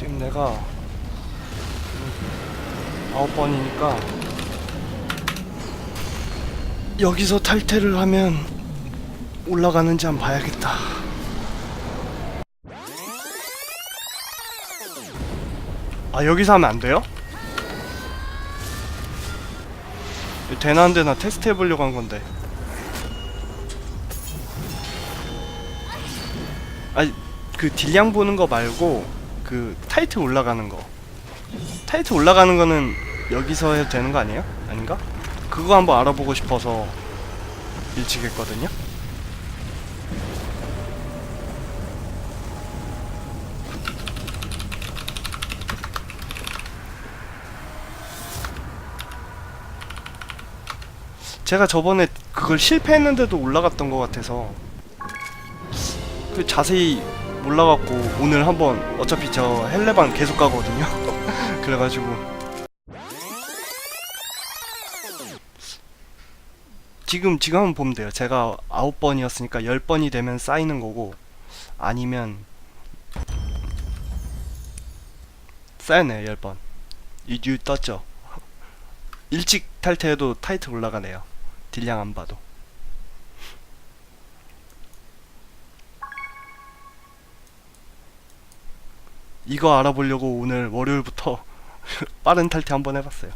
지금 내가 아홉 번이니까 여기서 탈퇴를 하면 올라가는지 한번 봐야겠다. 아 여기서 하면 안 돼요? 되나 안 되나 테스트 해보려고 한 건데. 아니 그 딜량 보는 거 말고 그 타이트 올라가는 거. 타이트 올라가는 거는 여기서 해도 되는 거 아니에요? 아닌가? 그거 한번 알아보고 싶어서 일찍 했거든요. 제가 저번에 그걸 실패했는데도 올라갔던 것 같아서 그 자세히 몰라갖고 오늘 한번 어차피 저 헬레반 계속 가거든요. 그래가지고 지금 지금 한번 보면 돼요. 제가 아홉 번이었으니까 열 번이 되면 쌓이는 거고 아니면 쌓였네요 열 번. 이유 떴죠. 일찍 탈퇴해도 타이틀 올라가네요. 딜량 안 봐도. 이거 알아보려고 오늘 월요일부터 빠른 탈퇴 한번 해봤어요.